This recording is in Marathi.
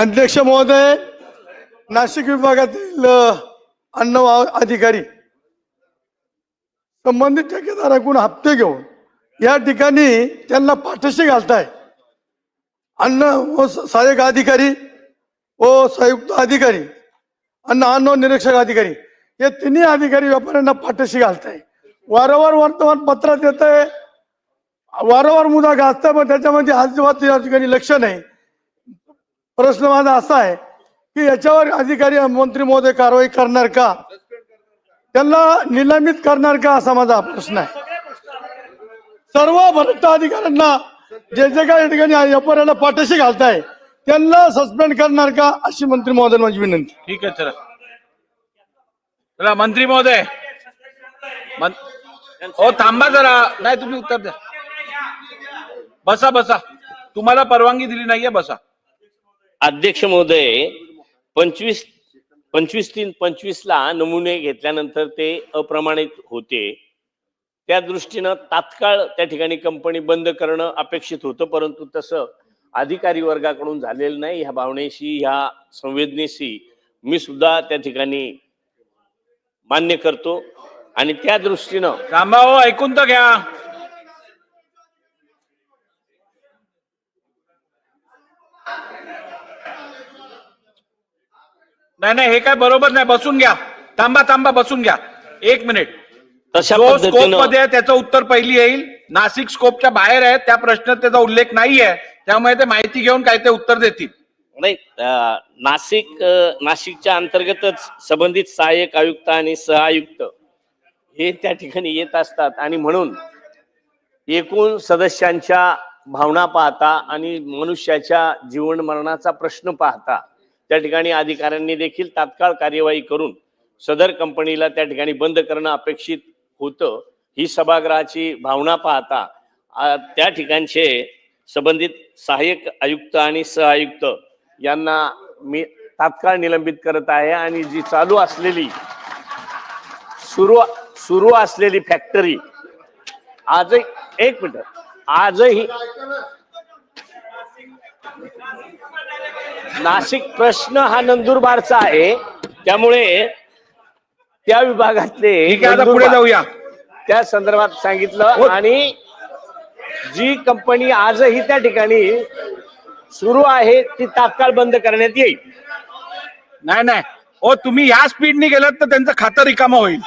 अध्यक्ष महोदय नाशिक विभागातील अन्न वा- अधिकारी संबंधित ठेकेदाराकडून हप्ते घेऊन या ठिकाणी त्यांना पाठशी घालताय. अन्न व स- सहाय्यक अधिकारी व संयुक्त अधिकारी अन्न अन्न निरीक्षक अधिकारी हे तिन्ही अधिकारी व्यापाऱ्यांना पाठशी घालताय. वारंवार वर्तमानपत्रात येत आहे वारंवार मुद्दा गाजताय पण त्याच्यामध्ये अजिबात या ठिकाणी लक्ष नाही. प्रश्न माझा असा आहे की याच्यावर अधिकारी मंत्री महोदय कारवाई करणार का? त्यांना निलंबित करणार का असा माझा प्रश्न आहे. सर्व भ्रष्ट अधिकाऱ्यांना जे जे काही ठिकाणी व्यापाऱ्याला पाठीशी घालताय त्यांना सस्पेंड करणार का अशी मंत्री महोदय माझी विनंती. ठीक आहे चला. चला मंत्री महोदय. हो थांबा जरा. नाही तुम्ही उत्तर द्या. बसा बसा. तुम्हाला परवानगी दिली नाहीये बसा. अध्यक्ष महोदय पंचवीस पंचवीस तीन पंचवीस ला नमुने घेतल्यानंतर ते अप्रमाणित होते. त्या दृष्टीनं तात्काळ त्या ठिकाणी कंपनी बंद करणं अपेक्षित होतं परंतु तसं अधिकारी वर्गाकडून झालेलं नाही. ह्या भावनेशी ह्या संवेदनेशी मी सुद्धा त्या ठिकाणी मान्य करतो. आणि त्या दृष्टीनं थांबा ऐकून तर घ्या. नाही नाही हे काय बरोबर नाही. बसून घ्या. थांबा थांबा बसून घ्या. एक मिनिट. तशा जो स्कोपमध्ये आहे त्याचं उत्तर पहिली येईल. नाशिक स्कोपच्या बाहेर आहे त्या प्रश्नात त्याचा उल्लेख नाही आहे. त्यामुळे ते माहिती घेऊन काय ते उत्तर देतील. नाही नाशिक नाशिकच्या अंतर्गतच संबंधित सहाय्यक आयुक्त आणि सहआयुक्त हे त्या ठिकाणी येत असतात. आणि म्हणून एकूण सदस्यांच्या भावना पाहता आणि मनुष्याच्या जीवन मरणाचा प्रश्न पाहता त्या ठिकाणी अधिकाऱ्यांनी देखील तात्काळ कार्यवाही करून सदर कंपनीला त्या ठिकाणी बंद करणं अपेक्षित होतं. ही सभागृहाची भावना पाहता त्या ठिकाणचे संबंधित सहाय्यक आयुक्त आणि सहआयुक्त यांना मी तात्काळ निलंबित करत आहे आणि जी चालू असलेली सुरू सुरू असलेली फॅक्टरी आजही एक मिनिट आजही नाशिक प्रश्न हा नंदुरबारचा आहे. त्यामुळे त्या विभागातले ठीक आहे आता पुढे नंदुरबार- जाऊया. त्या संदर्भात सांगितलं. आणि जी कंपनी आजही त्या ठिकाणी सुरू आहे ती तात्काळ बंद करण्यात येईल. नाही नाही. हो तुम्ही ह्या स्पीडने गेलात तर त्यांचं खातं रिकामं होईल.